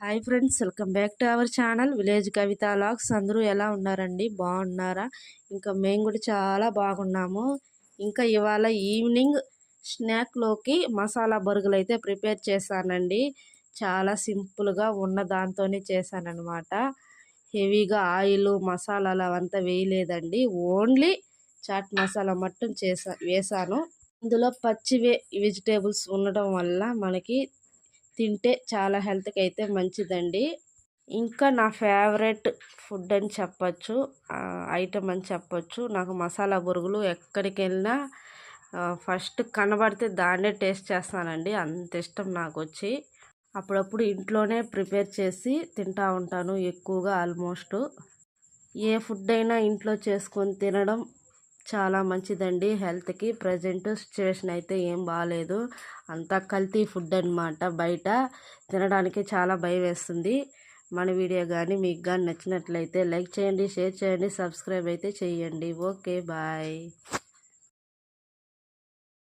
Hi friends welcome back to our channel village Kavitha logs అందరూ ఎలా ఉన్నారండి? బాగున్నారా? ఇంకా మేము కూడా చాలా బాగున్నాము. ఇంకా ఇవాళ ఈవినింగ్ స్నాక్లోకి మసాలా బరుగులు అయితే ప్రిపేర్ చేశానండి. చాలా సింపుల్గా ఉన్న దాంతోనే చేశానమాట హెవీగా ఆయిల్ మసాలాలు అవంతా వేయలేదండి. ఓన్లీ చాట్ మసాలా మట్టం చేసా వేసాను ఇందులో పచ్చి వెజిటేబుల్స్ ఉండడం వల్ల మనకి తింటే చాలా హెల్త్కి అయితే మంచిదండి. ఇంకా నా ఫేవరెట్ ఫుడ్ అని చెప్పచ్చు ఐటమ్ అని చెప్పచ్చు. నాకు మసాలా బురుగులు ఎక్కడికి వెళ్ళినా ఫస్ట్ కనబడితే దాన్నే టేస్ట్ చేస్తానండి. అంత ఇష్టం నాకు వచ్చి అప్పుడప్పుడు ఇంట్లోనే ప్రిపేర్ చేసి తింటూ ఉంటాను ఎక్కువగా ఆల్మోస్ట్. ఏ ఫుడ్ అయినా ఇంట్లో చేసుకొని తినడం చాలా మంచిదండి. హెల్త్కి ప్రజెంట్ సిచ్యువేషన్ అయితే ఏం బాగాలేదు అంతా కల్తీ ఫుడ్ అనమాట బయట. తినడానికి చాలా భయం వేస్తుంది మన వీడియో కానీ మీకు కానీ నచ్చినట్లయితే లైక్ చేయండి షేర్ చేయండి సబ్స్క్రైబ్ అయితే చేయండి. Okay bye.